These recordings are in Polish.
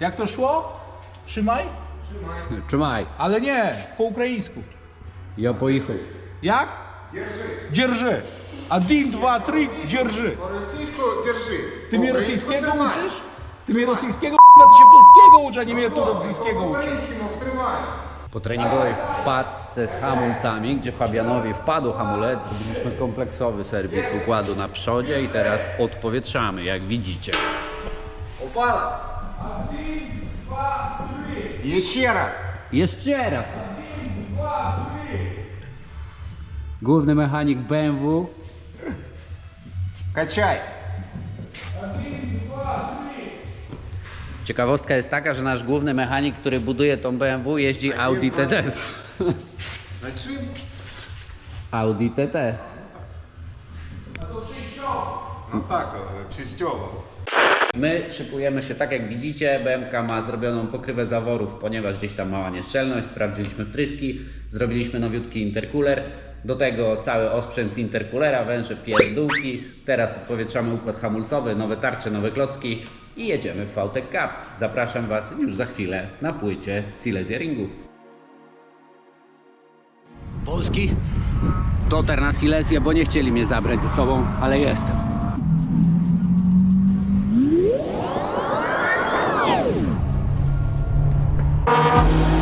Jak to szło? Trzymaj? Trzymaj. Ale nie, po ukraińsku. Ja pojechał. Jak? Dzierży. Один, два, три, dzierży. По-російську держи. Ty mnie По-українську rosyjskiego тримай. uczysz? Ty mnie rosyjskiego k***a, ty się polskiego uczy, a nie mnie tu rosyjskiego uczysz. По-українському втримай. Po treningowej wpadce z hamulcami, gdzie Fabianowi wpadł hamulec, zrobiliśmy kompleksowy serwis układu na przodzie i teraz odpowietrzamy, jak widzicie. Упала. Jeszcze raz. Jeszcze raz. Główny mechanik BMW. Kaczaj. Ciekawostka jest taka, że nasz główny mechanik, który buduje tą BMW, jeździ Audi TT. Na czym? Audi TT. No to przejściowo. No tak, e, przejściowo. My szykujemy się tak jak widzicie, BMK ma zrobioną pokrywę zaworów, ponieważ gdzieś tam mała nieszczelność, sprawdziliśmy wtryski, zrobiliśmy nowiutki intercooler, do tego cały osprzęt intercoolera, węże, pierdółki, teraz odpowietrzamy układ hamulcowy, nowe tarcze, nowe klocki i jedziemy w VTEC Cup. Zapraszam Was już za chwilę na płycie Silesia Ringu. Polski dotarł na Silesię, bo nie chcieli mnie zabrać ze sobą, ale jestem. Teraz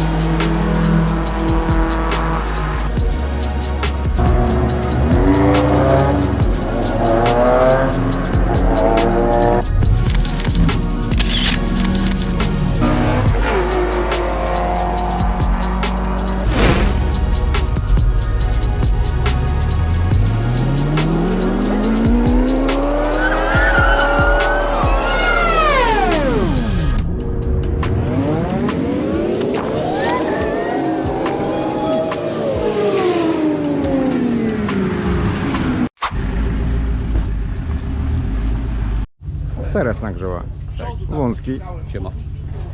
Wąski, Siema.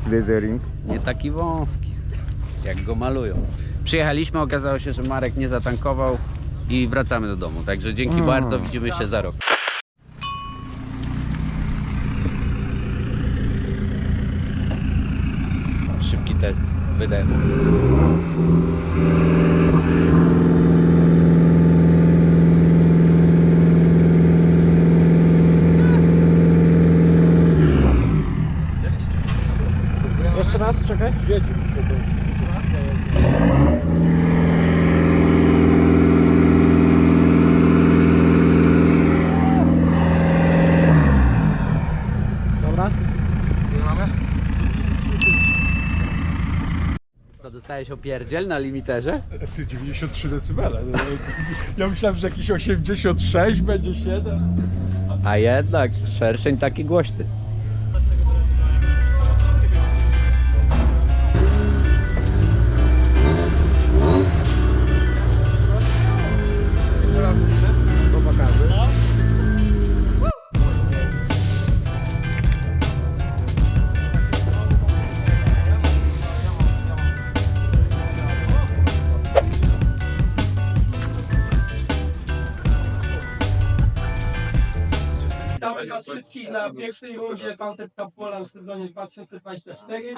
slezering. Nie taki wąski, jak go malują. Przyjechaliśmy, okazało się, że Marek nie zatankował i wracamy do domu. Także dzięki bardzo, widzimy się za rok. Szybki test wydechu. Jeszcze raz, czekaj. Jedzie. Dobra. Co, dostałeś opierdziel na limiterze? Ty 93 decybele. No, Ja myślałem, że jakieś 86 będzie 7. A jednak, szerszeń taki głośny. Wszystkich na pierwszej rundzie Counter Cup w sezonie 2024.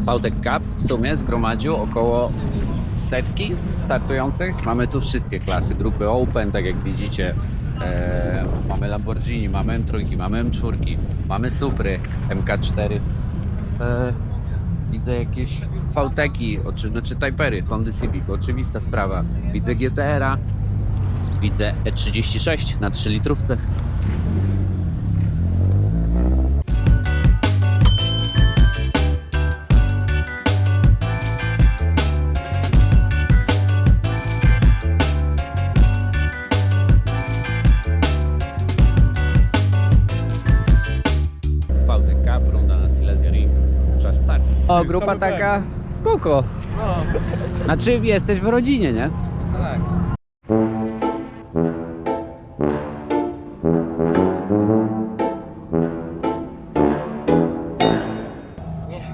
VTEC Cup w sumie zgromadził około setki startujących. Mamy tu wszystkie klasy, grupy Open, tak jak widzicie. E, mamy Lamborghini, mamy M3, mamy M4, mamy Supry, MK4. E, widzę jakieś VTECi, oczy, znaczy Typery, Hondy Civic, oczywista sprawa. Widzę GTR-a, widzę E36 na 3 litrówce. Grupa taka spoko. Znaczy jesteś w rodzinie, nie?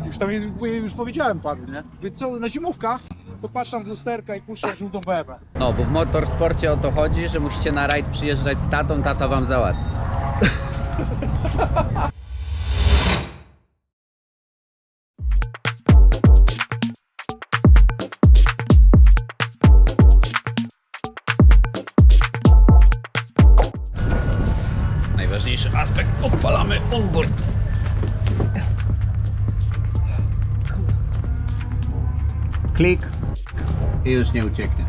Już tam już powiedziałem panu, nie? Wy co, na zimówkach? to patrzam w lusterka i puszczam żółtą bebę. No, bo w motorsporcie o to chodzi, że musicie na rajd przyjeżdżać z tatą, tata wam załatwi. Najważniejszy aspekt, odpalamy onboard. Klik i już nie ucieknie.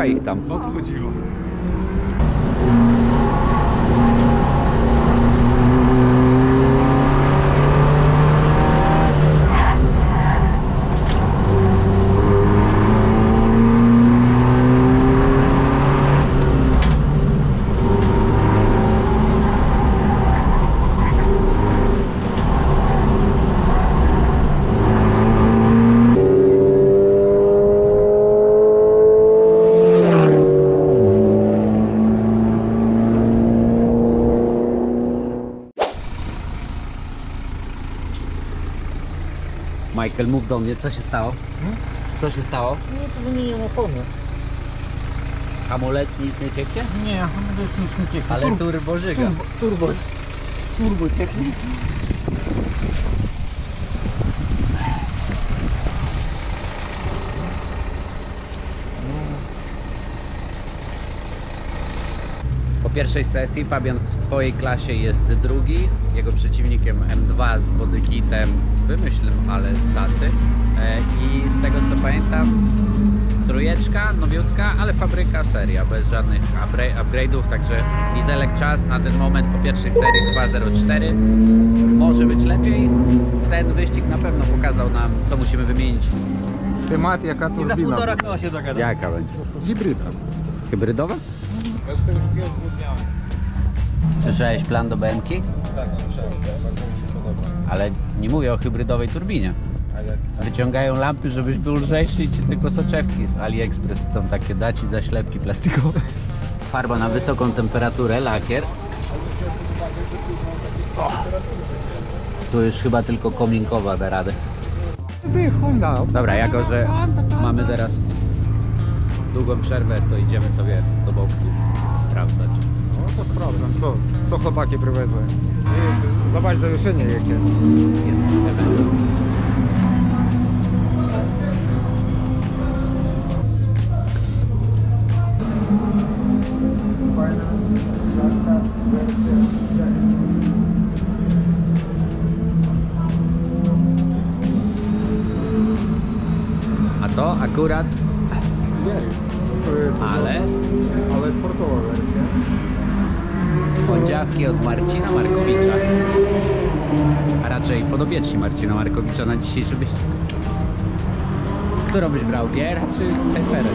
cair, tá? Michael, mów do mnie, co się stało? Co się stało? Nic, wymieniłem opony. Hamulec nic nie cieknie? Nie, to jest nic nie cieknie. Ale turbo żyga. turbo, turbo, turbo cieknie. Po pierwszej sesji Fabian w swojej klasie jest drugi. Jego przeciwnikiem M2 z bodykitem wymyślnym, ale cacy. E, I z tego co pamiętam, trójeczka, nowiutka, ale fabryka seria, bez żadnych upgra- upgrade'ów, także dieselek czas na ten moment po pierwszej serii 2.04. Może być lepiej. Ten wyścig na pewno pokazał nam, co musimy wymienić. Temat jaka turbina. koła się dogada. Jaka będzie? Hybryda. Hybrydowa? Słyszałeś plan do BMK? Tak, słyszałem, bardzo mi się podoba. Ale nie mówię o hybrydowej turbinie. Wyciągają lampy, żebyś był lżejszy i ci tylko soczewki z AliExpress chcą takie dać i zaślepki plastikowe. Farba na wysoką temperaturę, lakier. Tu już chyba tylko kominkowa da radę. Wy Honda. Dobra, jako że mamy teraz długą przerwę, to idziemy sobie do boksu sprawdzać. No to sprawdzam, co, co chłopaki przywiozły. I Zobacz zawieszenie jakie. Jest. A to akurat, Jest. Jest- ale Ale sportowa wersja. podziawki od Marcina Markowicza. A raczej podobieczni Marcina Markowicza na dzisiejszy wyścig. Którą byś brał, Giera czy Hyperę?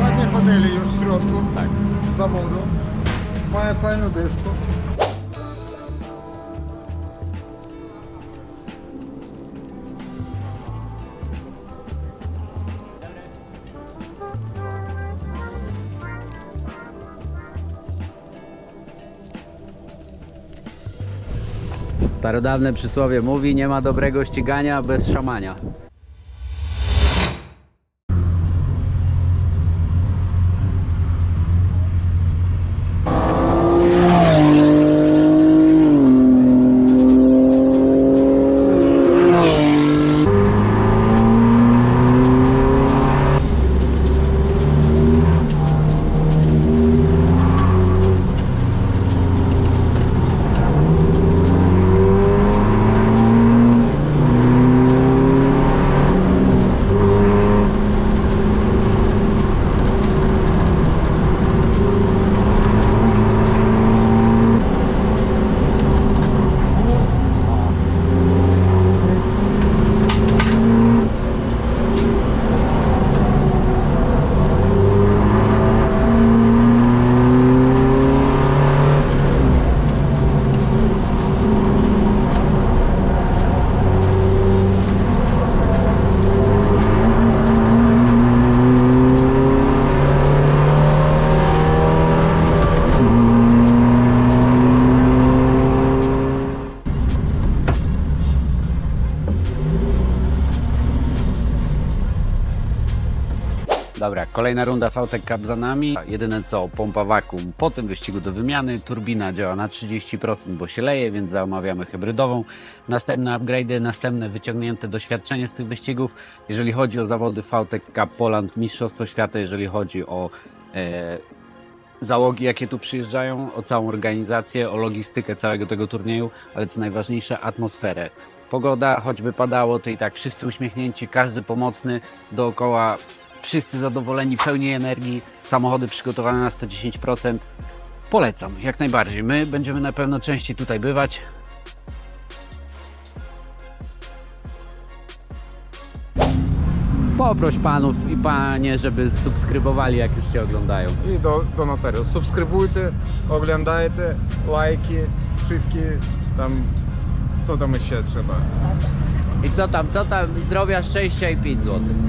Ładnie fotele już w środku. Tak. Z zawodu. Mają fajną deskę. Starodawne przysłowie mówi, nie ma dobrego ścigania bez szamania. Dobra, kolejna runda VTEC Cup za nami. Jedyne co, pompa wakum po tym wyścigu do wymiany. Turbina działa na 30%, bo się leje, więc zamawiamy hybrydową. Następne upgrade'y, następne wyciągnięte doświadczenie z tych wyścigów. Jeżeli chodzi o zawody VTEC Cup Poland, Mistrzostwo Świata, jeżeli chodzi o e, załogi, jakie tu przyjeżdżają, o całą organizację, o logistykę całego tego turnieju, ale co najważniejsze, atmosferę. Pogoda, choćby padało, to i tak wszyscy uśmiechnięci, każdy pomocny, dookoła wszyscy zadowoleni, pełni energii, samochody przygotowane na 110%. Polecam, jak najbardziej. My będziemy na pewno częściej tutaj bywać. Poproś panów i panie, żeby subskrybowali, jak już cię oglądają. І до, до нотаріус. Субскрибуйте, оглядайте, лайки, wszystkie tam, co tam jeszcze trzeba. I co tam, co tam? Zdrowia, szczęścia i 5 złotych.